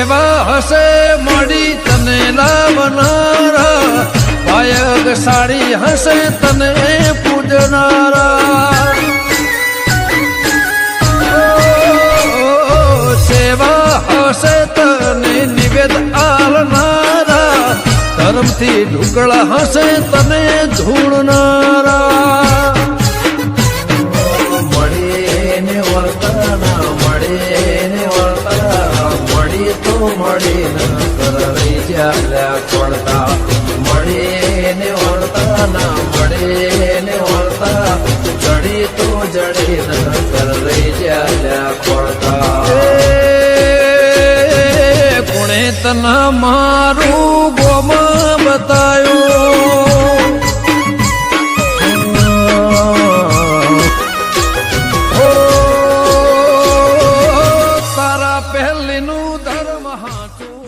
સેવા હશે મળી તને લાવનારા પાયગ સાડી હશે તને પૂજનારા. સેવા હશે તને નિવેદ આલનારા. ધર્મથી ઢુકળા હશે તને ધૂળનારા મળીને વર્તન મળીને કરવી ચાલ્યા પડતા મળીને વર્તન મળીને વળતા. જડી તો જડી જડીને કરવી જ્યાં પડતા કોણે તને મારું ગોમ બતાયું वहाँ तो